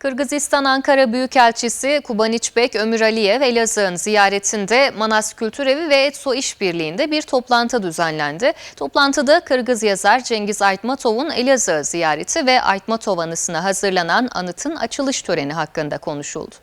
Kırgızistan Ankara Büyükelçisi Kubaniçbek Ömür Aliyev Elazığ'ın ziyaretinde Manas Kültür Evi ve ETSO İşbirliği'nde bir toplantı düzenlendi. Toplantıda Kırgız yazar Cengiz Aytmatov'un Elazığ ziyareti ve Aytmatov anısına hazırlanan anıtın açılış töreni hakkında konuşuldu.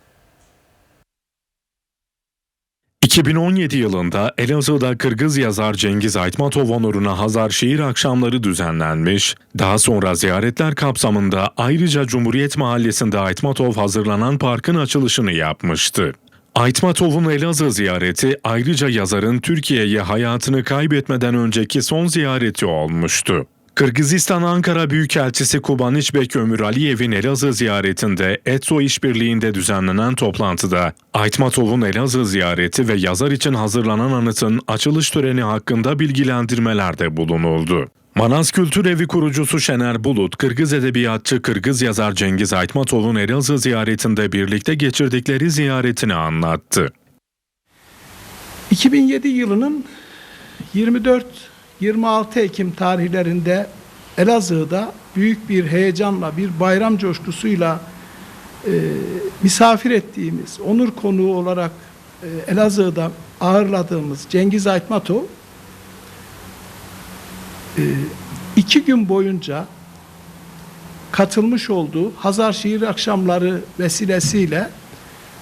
2017 yılında Elazığ'da Kırgız yazar Cengiz Aytmatov onuruna Hazar Şiir Akşamları düzenlenmiş. Daha sonra ziyaretler kapsamında ayrıca Cumhuriyet Mahallesi'nde Aytmatov hazırlanan parkın açılışını yapmıştı. Aytmatov'un Elazığ ziyareti ayrıca yazarın Türkiye'ye hayatını kaybetmeden önceki son ziyareti olmuştu. Kırgızistan Ankara Büyükelçisi Kubaniçbek Ömür Aliyev'in Elazığ ziyaretinde ETSO işbirliğinde düzenlenen toplantıda Aytmatov'un Elazığ ziyareti ve yazar için hazırlanan anıtın açılış töreni hakkında bilgilendirmelerde bulunuldu. Manas Kültür Evi kurucusu Şener Bulut, Kırgız edebiyatçı Kırgız yazar Cengiz Aytmatov'un Elazığ ziyaretinde birlikte geçirdikleri ziyaretini anlattı. 2007 yılının 24-26 Ekim tarihlerinde Elazığ'da büyük bir heyecanla, bir bayram coşkusuyla e, misafir ettiğimiz, onur konuğu olarak e, Elazığ'da ağırladığımız Cengiz Aytmatov e, iki gün boyunca katılmış olduğu Hazar Şiir Akşamları vesilesiyle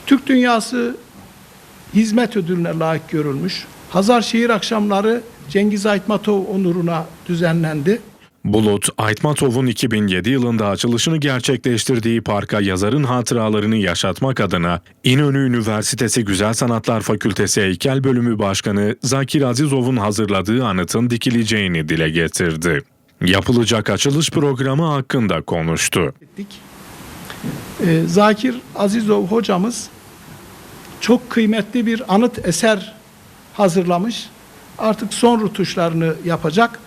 Türk dünyası hizmet ödülüne layık görülmüş. Hazar Şiir Akşamları Cengiz Aytmatov onuruna düzenlendi. Bulut, Aytmatov'un 2007 yılında açılışını gerçekleştirdiği parka yazarın hatıralarını yaşatmak adına İnönü Üniversitesi Güzel Sanatlar Fakültesi Heykel Bölümü Başkanı Zakir Azizov'un hazırladığı anıtın dikileceğini dile getirdi. Yapılacak açılış programı hakkında konuştu. Ee, Zakir Azizov hocamız çok kıymetli bir anıt eser hazırlamış. Artık son rutuşlarını yapacak.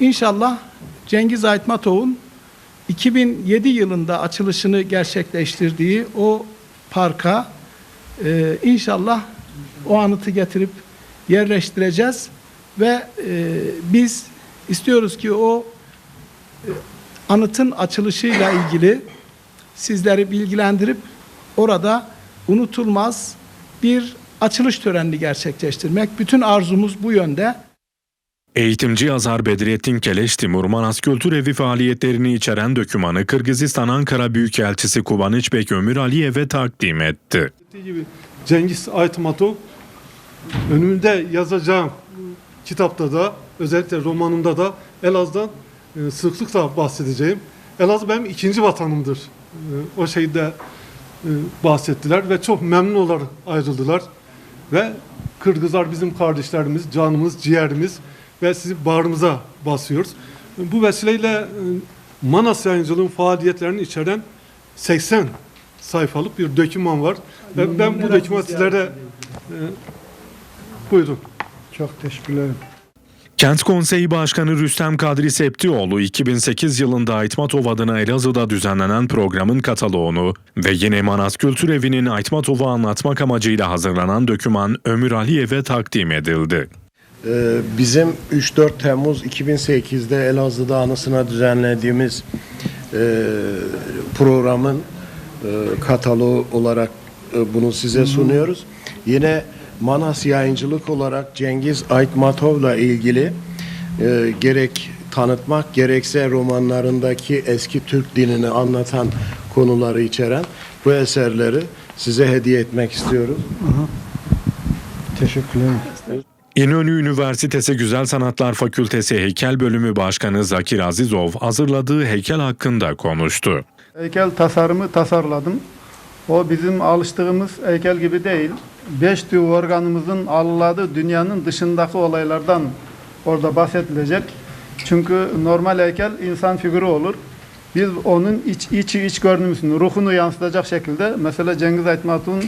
İnşallah Cengiz Aytmatov'un 2007 yılında açılışını gerçekleştirdiği o parka e, inşallah o anıtı getirip yerleştireceğiz ve e, biz istiyoruz ki o anıtın açılışıyla ilgili sizleri bilgilendirip orada unutulmaz bir açılış törenini gerçekleştirmek. Bütün arzumuz bu yönde. Eğitimci yazar Bedrettin Keleş Timur Manas Kültür Evi faaliyetlerini içeren dökümanı Kırgızistan Ankara Büyükelçisi Kubaniçbek Ömür Aliyev'e takdim etti. Gibi Cengiz Aytmatov önümde yazacağım kitapta da özellikle romanımda da Elazığ'dan e, sıklıkla bahsedeceğim. Elazığ benim ikinci vatanımdır. E, o şeyde e, bahsettiler ve çok memnun olarak ayrıldılar. Ve Kırgızlar bizim kardeşlerimiz, canımız, ciğerimiz ve sizi bağrımıza basıyoruz. Bu vesileyle e, Manas Yayıncılığın faaliyetlerini içeren 80 sayfalık bir döküman var. Ve ben bu dökümanı sizlere e, buyurun. Çok teşekkür ederim. Kent Konseyi Başkanı Rüstem Kadri Septioğlu 2008 yılında Aytmatov adına Elazığ'da düzenlenen programın kataloğunu ve yine Manas Kültür Evi'nin Aytmatov'u anlatmak amacıyla hazırlanan döküman Ömür Aliyev'e takdim edildi. Ee, Bizim 3-4 Temmuz 2008'de Elazığ'da anısına düzenlediğimiz e, programın e, kataloğu olarak e, bunu size sunuyoruz. Yine Manas Yayıncılık olarak Cengiz Aytmatov'la ilgili e, gerek tanıtmak gerekse romanlarındaki eski Türk dinini anlatan konuları içeren bu eserleri size hediye etmek istiyoruz. Teşekkürler. İnönü Üniversitesi Güzel Sanatlar Fakültesi Heykel Bölümü Başkanı Zakir Azizov hazırladığı heykel hakkında konuştu. Heykel tasarımı tasarladım. O bizim alıştığımız heykel gibi değil. Beş duyu organımızın algıladığı dünyanın dışındaki olaylardan orada bahsedilecek. Çünkü normal heykel insan figürü olur. Biz onun iç, içi iç görünümünü, ruhunu yansıtacak şekilde mesela Cengiz Aytmatov'un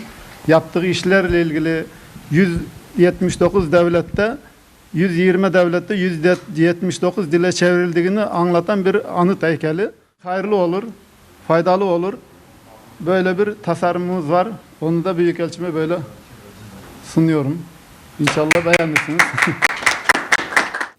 yaptığı işlerle ilgili 179 devlette 120 devlette 179 dile çevrildiğini anlatan bir anıt heykeli. Hayırlı olur, faydalı olur. Böyle bir tasarımımız var. Onu da Büyükelçime böyle sunuyorum. İnşallah beğenirsiniz.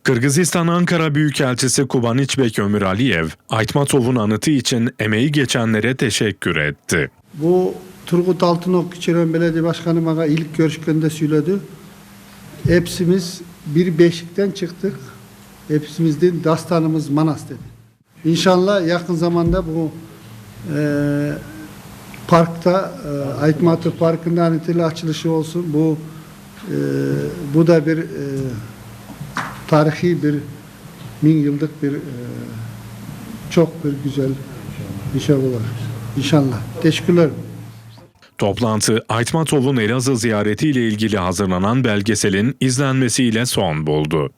Kırgızistan Ankara Büyükelçisi Kubaniçbek Ömür Aliyev, Aytmatov'un anıtı için emeği geçenlere teşekkür etti. Bu Turgut Altınok İçeren Belediye Başkanı bana ilk görüşlerinde söyledi. Hepsimiz bir beşikten çıktık. Hepsimizin dastanımız Manas dedi. İnşallah yakın zamanda bu e, parkta e, Aytmatov Parkı'nda anıtıyla açılışı olsun. Bu e, bu da bir e, tarihi bir bin yıllık bir e, çok bir güzel bir şey olur. İnşallah. Teşekkürler. Toplantı Aytmatov'un Elazığ ziyaretiyle ilgili hazırlanan belgeselin izlenmesiyle son buldu.